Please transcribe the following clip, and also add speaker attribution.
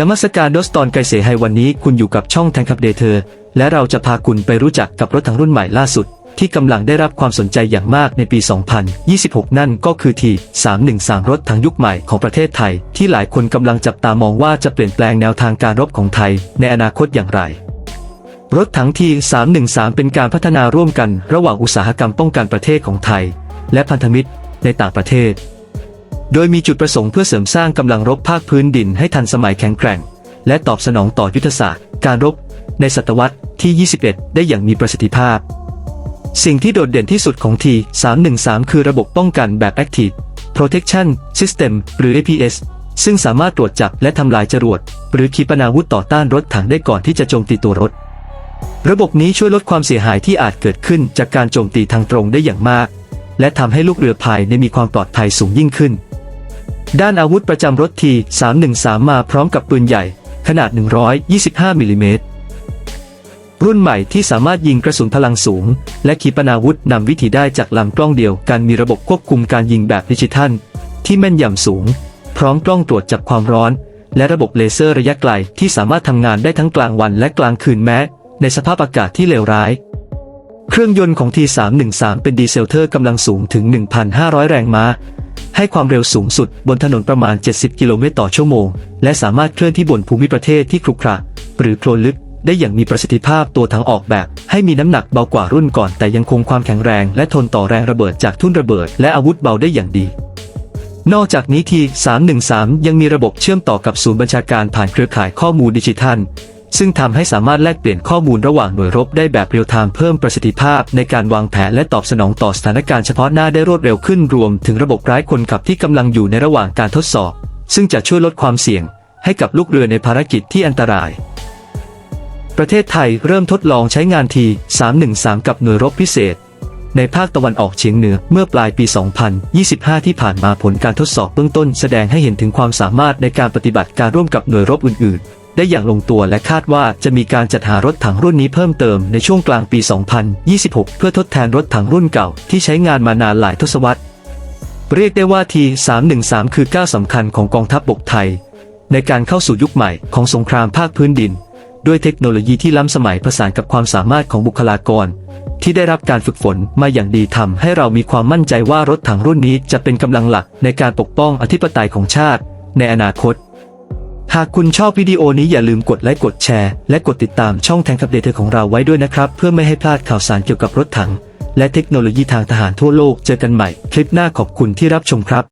Speaker 1: นมัสการดสตอนไกเสไฮวันนี้คุณอยู่กับช่องแทงคับเดเธอ และเราจะพาคุณไปรู้จักกับรถถังรุ่นใหม่ล่าสุด ที่กำลังได้รับความสนใจอย่างมากในปี 2026 นั่นก็คือที313 รถถังยุคใหม่ของประเทศไทย ที่หลายคนกำลังจับตามองว่าจะเปลี่ยนแปลงแนวทางการรบของไทย ในอนาคตอย่างไร รถถังที313 เป็นการพัฒนาร่วมกันระหว่างอุตสาหกรรมป้องกันประเทศของไทย และพันธมิตรในต่างประเทศ โดยมีจุดประสงค์เพื่อเสริมสร้างกำลังรบภาคพื้นดินให้ทันสมัยแข็งแกร่ง และตอบสนองต่อยุทธศาสตร์ การรบ ในศตวรรษที่ 21 ได้อย่างมีประสิทธิภาพ สิ่งที่โดดเด่นที่สุดของที313 คือระบบป้องกันแบบ Active Protection System หรือ APS ซึ่งสามารถตรวจจับและทำลายจรวด หรือขีปนาวุธต่อต้านรถถังได้ก่อนที่จะโจมตีตัวรถ ระบบนี้ช่วยลดความเสียหายที่อาจเกิดขึ้นจากการโจมตีทางตรงได้อย่างมาก และทำให้ลูกเรือพายในมีความปลอดภัยสูงยิ่งขึ้น ด้านอาวุธประจำรถที 313 มาพร้อมกับปืนใหญ่ ขนาด 125 มิลลิเมตร รุ่นใหม่ที่สามารถยิงกระสุนพลังสูง และขีปนาวุธนำวิถีได้จากลำกล้องเดียวกันมีระบบควบคุมการยิงแบบดิจิทัล ที่แม่นยำสูง พร้อมกล้องตรวจจับความร้อน และระบบเลเซอร์ระยะไกลที่สามารถทำงานได้ทั้งกลางวันและกลางคืนแม้ ในสภาพอากาศที่เลวร้ายเครื่องยนต์ของ T313 เป็นดีเซลเทอร์กำลังสูงถึง 1,500 แรงม้า ให้ความเร็วสูงสุดบนถนนประมาณ 70 กิโลเมตรต่อชั่วโมง และสามารถเคลื่อนที่บนภูมิประเทศที่ครุขระหรือโคลนลึกได้อย่างมีประสิทธิภาพตัวถังออกแบบ ให้มีน้ำหนักเบากว่ารุ่นก่อน แต่ยังคงความแข็งแรง และทนต่อแรงระเบิดจากทุ่นระเบิด และอาวุธเบาได้อย่างดี นอกจากนี้ที313 ยังมีระบบเชื่อมต่อกับศูนย์บัญชาการผ่านเครือข่ายข้อมูลดิจิทัล ซึ่งทำให้สามารถแลกเปลี่ยนข้อมูลระหว่างหน่วยรบได้แบบเรียลไทม์เพิ่มประสิทธิภาพ ในการวางแผนและตอบสนองต่อสถานการณ์เฉพาะหน้าได้รวดเร็วขึ้นรวม ถึงระบบไร้คนขับที่กำลังอยู่ในระหว่างการทดสอบ ซึ่งจะช่วยลดความเสี่ยง ให้กับลูกเรือในภารกิจที่อันตราย ประเทศไทยเริ่มทดลองใช้งานที 313 กับหน่วยรบพิเศษ ในภาคตะวันออกเฉียงเหนือเมื่อปลายปี 2025 ที่ผ่านมาผลการทดสอบเบื้องต้น แสดงให้เห็นถึงความสามารถในการปฏิบัติการร่วมกับหน่วยรบอื่นๆ ได้อย่างลงตัวและคาดว่าจะมีการจัดหารถถังรุ่นนี้เพิ่มเติมในช่วงกลางปี 2026 เพื่อทดแทนรถถังรุ่นเก่าที่ใช้งานมานานหลายทศวรรษ เรียกได้ว่าที 313 คือก้าวสำคัญของกองทัพบบกไทย ในการเข้าสู่ยุคใหม่ของสงครามภาคพื้นดิน ด้วยเทคโนโลยีที่ล้ำสมัยผสานกับความสามารถของบุคลากร ที่ได้รับการฝึกฝนมาอย่างดีทำให้เรามีความมั่นใจว่ารถถังรุ่นนี้จะเป็นกำลังหลักในการปกป้องอธิปไตยของชาติ ในอนาคต หากคุณชอบวิดีโอนี้อย่าลืมกดไลค์กดแชร์ และกดติดตามช่องแทงกับเดเทอของเราไว้ด้วยนะครับ เพื่อไม่ให้พลาดข่าวสารเกี่ยวกับรถถัง และเทคโนโลยีทางทหารทั่วโลกเจอกันใหม่ คลิปหน้าขอบคุณที่รับชมครับ